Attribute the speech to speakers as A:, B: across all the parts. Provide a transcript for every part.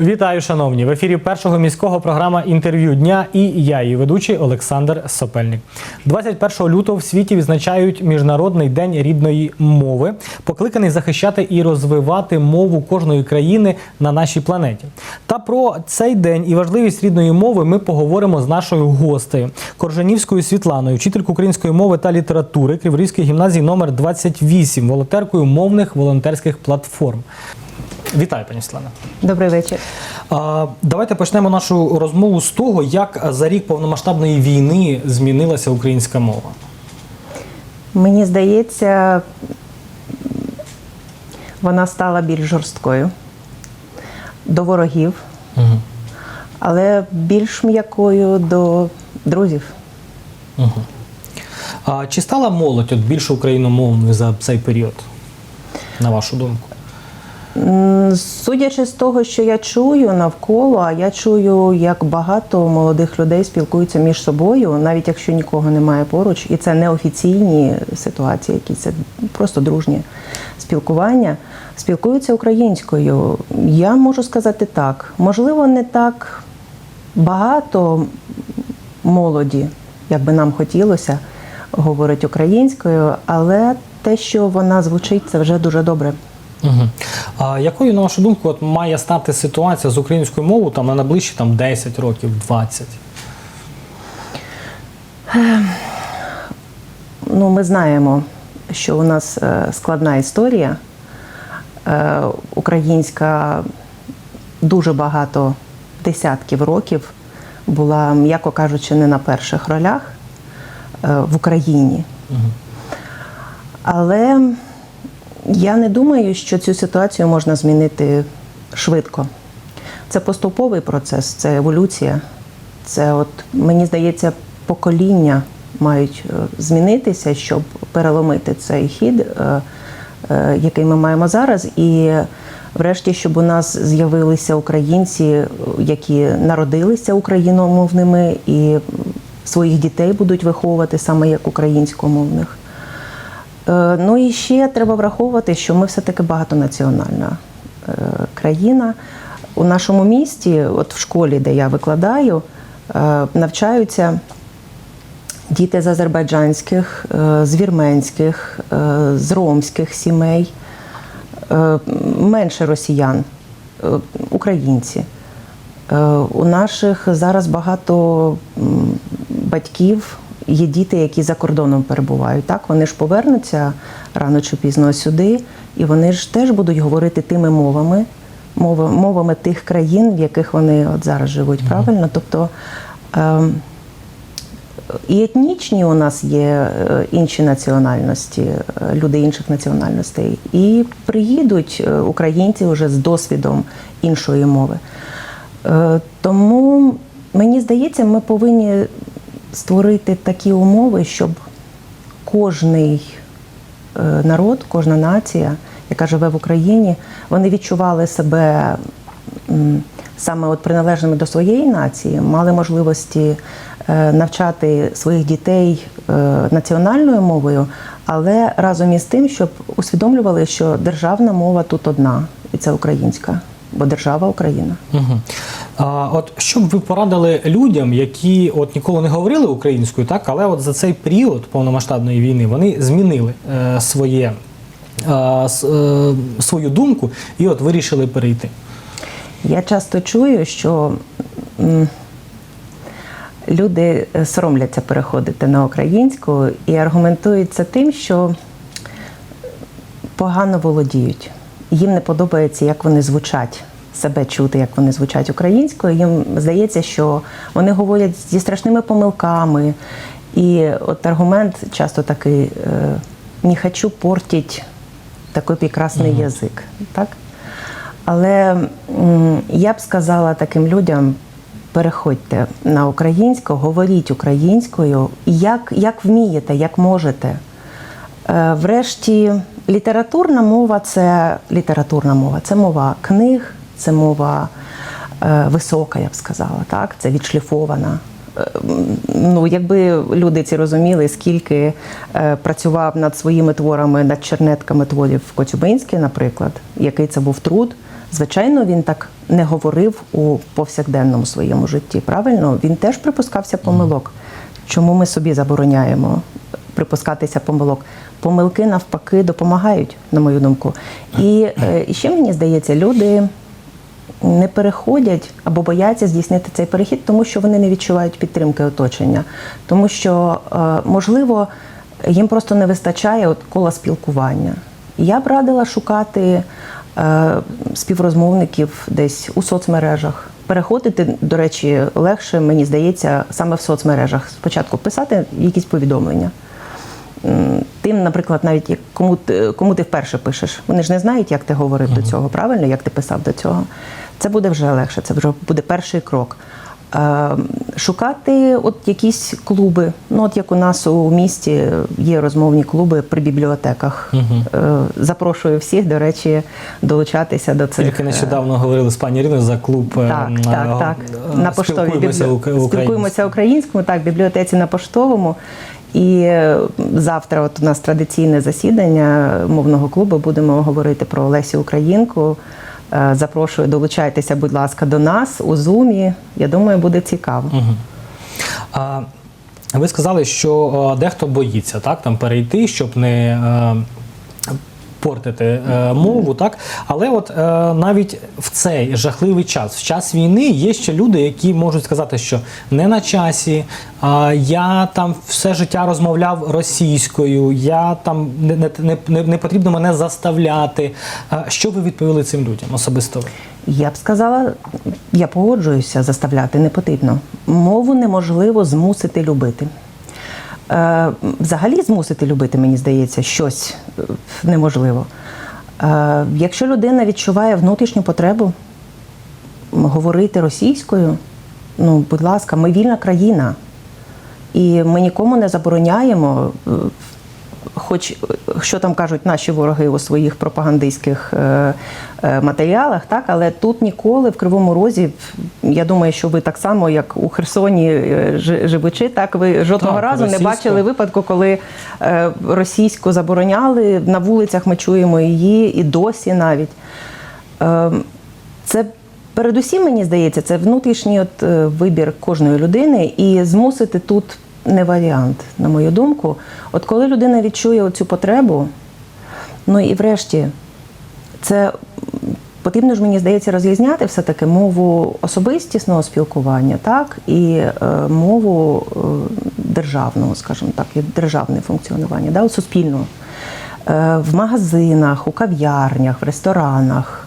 A: Вітаю, шановні! В ефірі першого міського програма інтерв'ю дня і я, її ведучий Олександр Сопельник. 21 лютого в світі відзначають Міжнародний день рідної мови, покликаний захищати і розвивати мову кожної країни на нашій планеті. Та про цей день і важливість рідної мови ми поговоримо з нашою гостею Коржанівською Світланою, вчителькою української мови та літератури Криворізької гімназії номер 28, волонтеркою мовних волонтерських платформ. Вітаю, пані Світлана.
B: Добрий вечір.
A: Давайте почнемо нашу розмову з того, як за рік повномасштабної війни змінилася українська мова.
B: Мені здається, вона стала більш жорсткою до ворогів,
A: Угу.
B: але більш м'якою до друзів.
A: Угу. А чи стала молодь от більш україномовною за цей період, на вашу думку?
B: Судячи з того, що я чую навколо, а я чую, як багато молодих людей спілкуються між собою, навіть якщо нікого немає поруч, і це не офіційні ситуації, які це просто дружні спілкування, спілкуються українською. Я можу сказати так. Можливо, не так багато молоді, як би нам хотілося, говорить українською, але те, що вона звучить, це вже дуже добре.
A: Угу. А якою, на вашу думку, от має стати ситуація з українською мовою там, на найближчі там, 10 років, 20?
B: Ну, ми знаємо, що у нас е, складна історія. Е, Українська дуже багато десятків років була, м'яко кажучи, не на перших ролях е, в Україні. Але я не думаю, що цю ситуацію можна змінити швидко. Це поступовий процес, це еволюція. Це, от, мені здається, покоління мають е, змінитися, щоб переломити цей хід, е, е, який ми маємо зараз. І врешті, щоб у нас з'явилися українці, які народилися україномовними і своїх дітей будуть виховувати саме як українськомовних. Е, Ну і ще треба враховувати, що ми все-таки багатонаціональна е, країна. У нашому місті, от в школі, де я викладаю, е, навчаються діти з азербайджанських, з вірменських, з ромських сімей, менше росіян, українці. У наших зараз багато батьків є діти, які за кордоном перебувають. Так, вони ж повернуться рано чи пізно сюди, і вони ж теж будуть говорити тими мовами, мова- мовами тих країн, в яких вони от зараз живуть. Правильно? Тобто ем, і етнічні у нас є е, інші національності, е, люди інших національностей. І приїдуть е, українці вже з досвідом іншої мови. Тому мені здається, ми повинні створити такі умови, щоб кожний е, народ, кожна нація, яка живе в Україні, вони відчували себе саме от приналежними до своєї нації, мали можливості е, навчати своїх дітей е, національною мовою, але разом із тим, щоб усвідомлювали, що державна мова тут одна, і це українська, бо держава Україна.
A: Угу. А, от що б ви порадили людям, які от ніколи не говорили українською, так, але от за цей період повномасштабної війни вони змінили е, своє, е, е, свою думку і от вирішили перейти.
B: Я часто чую, що люди е, соромляться переходити на українську і аргументують це тим, що погано володіють. Їм не подобається, як вони звучать, себе чути, як вони звучать українською. Їм здається, що вони говорять зі страшними помилками. І от аргумент часто такий: е, не хочу портити такий прекрасний язик. Так? Але я б сказала таким людям: переходьте на українську, говоріть українською, як, як вмієте, як можете. Е, Врешті, літературна мова це літературна мова, це мова книг, це мова е, висока, я б сказала, так? це відшліфована. Е, Ну, якби люди ці розуміли, скільки е, працював над своїми творами, над чернетками творів Коцюбинський, наприклад, який це був труд, Звичайно, він так не говорив у повсякденному своєму житті. Правильно, він теж припускався помилок. Чому ми собі забороняємо припускатися помилок? Помилки навпаки допомагають, на мою думку. І, і ще мені здається, люди не переходять або бояться здійснити цей перехід, тому що вони не відчувають підтримки оточення. Тому що, е, можливо, їм просто не вистачає от кола спілкування. Я б радила шукати е, співрозмовників десь у соцмережах. Переходити, до речі, легше, мені здається, саме в соцмережах. Спочатку писати якісь повідомлення. Тим, наприклад, навіть кому, ти- кому ти вперше пишеш, вони ж не знають, як ти говорив до цього, правильно, як ти писав до цього. Це буде вже легше, це вже буде перший крок. Е, Шукати от якісь клуби. Ну, от як у нас у місті є розмовні клуби при бібліотеках. Е, Запрошую всіх, до речі, долучатися до цих.
A: Тільки
B: е,
A: нещодавно говорили з пані Іриною за клуб е,
B: так,
A: м,
B: так,
A: е,
B: так.
A: е,
B: На поштовій
A: спілкуємося
B: українському, так, бібліотеці на поштовому. І е, завтра от у нас традиційне засідання мовного клубу. Будемо говорити про Олесю Українку. Е, Запрошую, долучайтеся, будь ласка, до нас у Зумі. Я думаю, буде цікаво.
A: А, ви сказали, що е, дехто боїться так, там, перейти, щоб не портити е, мову, так? Але от е, навіть в цей жахливий час, в час війни, є ще люди, які можуть сказати, що не на часі, а я там все життя розмовляв російською, я там не, не, не, не, потрібно мене заставляти. Що ви відповіли цим людям особисто?
B: Я б сказала, я погоджуюся, заставляти не потрібно. Мову неможливо змусити любити. Е, взагалі змусити любити, мені здається, щось е, неможливо. Е, якщо людина відчуває внутрішню потребу говорити російською, ну, будь ласка, ми вільна країна. І ми нікому не забороняємо, хоч що там кажуть наші вороги у своїх пропагандистських е, е, матеріалах, так, але тут ніколи в Кривому Розі, я думаю, що ви так само, як у Херсоні е, живучи, так ви жодного
A: Так,
B: разу не бачили випадку, коли російську забороняли. На вулицях ми чуємо її і досі навіть. Це передусім, мені здається, це внутрішній от, вибір кожної людини, і змусити тут не варіант, на мою думку. От коли людина відчує цю потребу, ну і врешті, це потрібно ж, мені здається, розрізняти все-таки мову особистісного спілкування, так, і е, мову е, державного, скажімо так, і державне функціонування, да, суспільного. Е, В магазинах, у кав'ярнях, в ресторанах,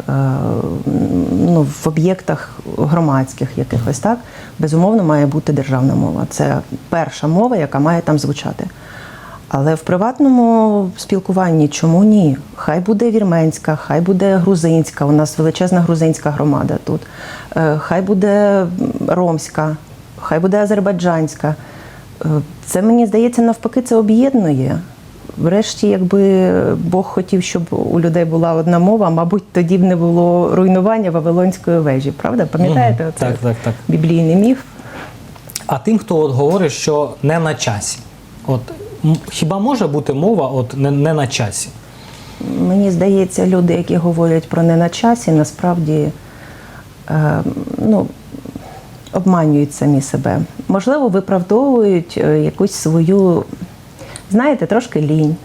B: ну, в об'єктах громадських якихось, так, безумовно, має бути державна мова. Це перша мова, яка має там звучати. Але в приватному спілкуванні чому ні? Хай буде вірменська, хай буде грузинська. У нас величезна грузинська громада тут. Е, Хай буде ромська, хай буде азербайджанська. Е, Це мені здається, навпаки, це об'єднує. Врешті, якби Бог хотів, щоб у людей була одна мова, мабуть, тоді б не було руйнування Вавилонської вежі. Правда? Пам'ятаєте оце
A: Так, так, так.
B: біблійний міф?
A: А тим, хто от говорить, що не на часі, от хіба може бути мова от не, не на часі?
B: Мені здається, люди, які говорять про не на часі, насправді е, ну, обманюють самі себе. Можливо, виправдовують е, якусь свою, знаєте, трошки лінь,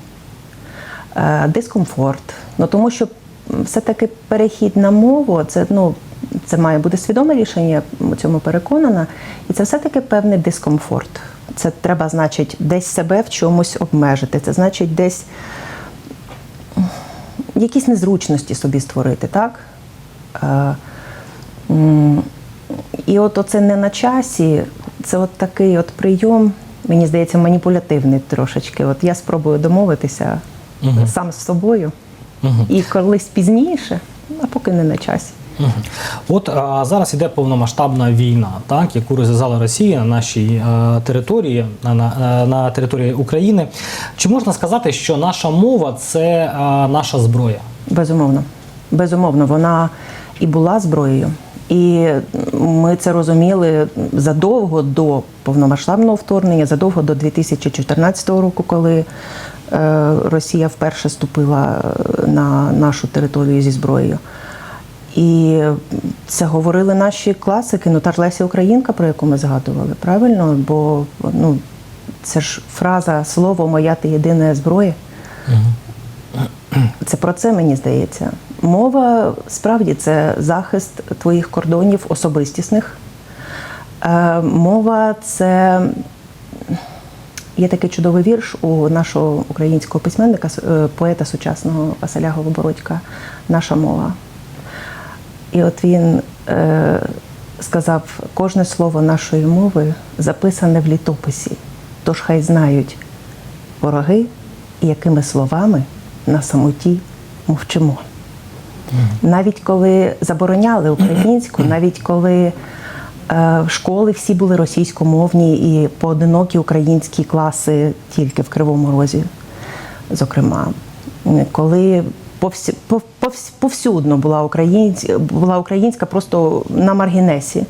B: е, дискомфорт. Ну, тому що все-таки перехід на мову це, ну, це має бути свідоме рішення, я цьому переконана. І це все-таки певний дискомфорт. Це треба, значить, десь себе в чомусь обмежити. Це значить десь якісь незручності собі створити, так? Е, І от оце не на часі, це от такий от прийом, мені здається, маніпулятивний трошечки. От я спробую домовитися сам з собою. І колись пізніше, а поки не на часі.
A: Мгм. От а, зараз іде повномасштабна війна, так, яку розв'язала Росія на нашій е, території, на, на, е, на території України. Чи можна сказати, що наша мова це е, наша зброя?
B: Безумовно. Безумовно, вона і була зброєю. І ми це розуміли задовго до повномасштабного вторгнення, задовго до 2014 року, коли е, Росія вперше ступила е, на нашу територію зі зброєю. І це говорили наші класики, ну та ж Леся Українка, про яку ми згадували, правильно? Бо ну, це ж фраза слово моя ти єдина зброя. Це про це мені здається. Мова справді це захист твоїх кордонів особистісних. Е, мова це є такий чудовий вірш у нашого українського письменника, е, поета сучасного Василя Голобородька Наша мова. І от він е, сказав: кожне слово нашої мови записане в літописі, тож хай знають вороги, якими словами на самоті мовчимо. Навіть коли забороняли українську, навіть коли е, школи всі були російськомовні і поодинокі українські класи тільки в Кривому Розі, зокрема, коли повсі, пов- повс- повсюдно була, українсь, була українська просто на маргінесі.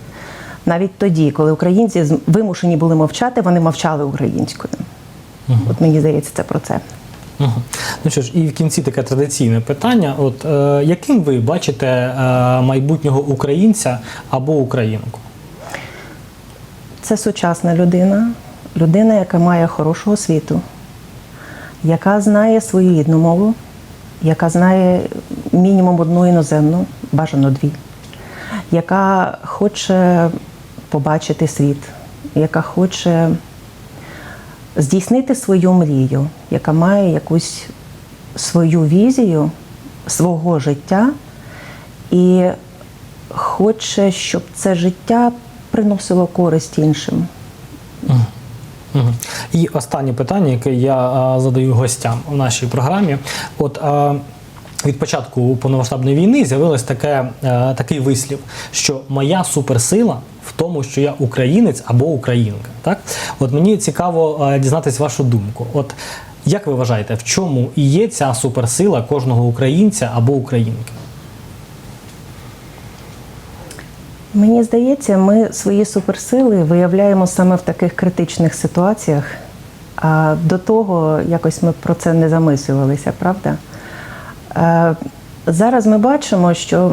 B: Навіть тоді, коли українці вимушені були мовчати, вони мовчали українською. От мені здається, це про це.
A: Ну що ж, і в кінці таке традиційне питання: от е, яким ви бачите е, майбутнього українця або українку?
B: Це сучасна людина, людина, яка має хорошу освіту, яка знає свою рідну мову, яка знає мінімум одну іноземну, бажано дві, яка хоче побачити світ, яка хоче здійснити свою мрію, яка має якусь свою візію свого життя і хоче, щоб це життя приносило користь іншим.
A: І останнє питання, яке я задаю гостям у нашій програмі. От від початку повномасштабної війни з'явилось таке, е, такий вислів, що моя суперсила тому, що я українець або українка. Так, от мені цікаво е, дізнатись вашу думку. От як ви вважаєте, в чому і є ця суперсила кожного українця або українки?
B: Мені здається, ми свої суперсили виявляємо саме в таких критичних ситуаціях. А до того якось ми про це не замислювалися, правда? Е, Зараз ми бачимо, що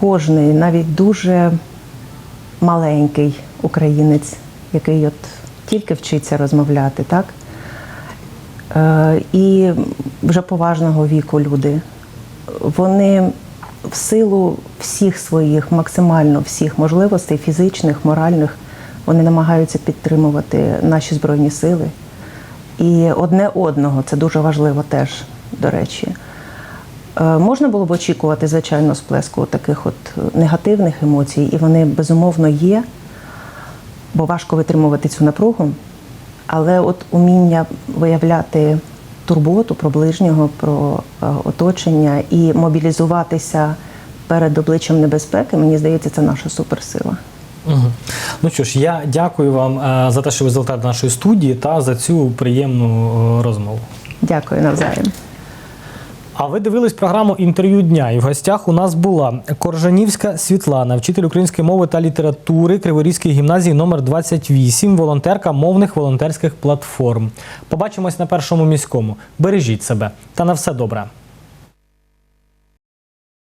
B: кожний, навіть дуже маленький українець, який от тільки вчиться розмовляти, так? Е, І вже поважного віку люди, вони в силу всіх своїх, максимально всіх можливостей, фізичних, моральних, вони намагаються підтримувати наші збройні сили. І одне одного, це дуже важливо теж, до речі. Е, Можна було б очікувати, звичайно, сплеску таких от негативних емоцій, і вони безумовно є, бо важко витримувати цю напругу. Але от уміння виявляти турботу про ближнього, про е, оточення і мобілізуватися перед обличчям небезпеки, мені здається, це наша суперсила.
A: Угу. Ну що ж, я дякую вам е, за те, що ви залетали нашої студії та за цю приємну е, розмову.
B: Дякую навзаєм.
A: А ви дивились програму інтерв'ю дня, і в гостях у нас була Коржанівська Світлана, вчитель української мови та літератури Криворізької гімназії номер 28, волонтерка мовних волонтерських платформ. Побачимось на першому міському. Бережіть себе та на все добре.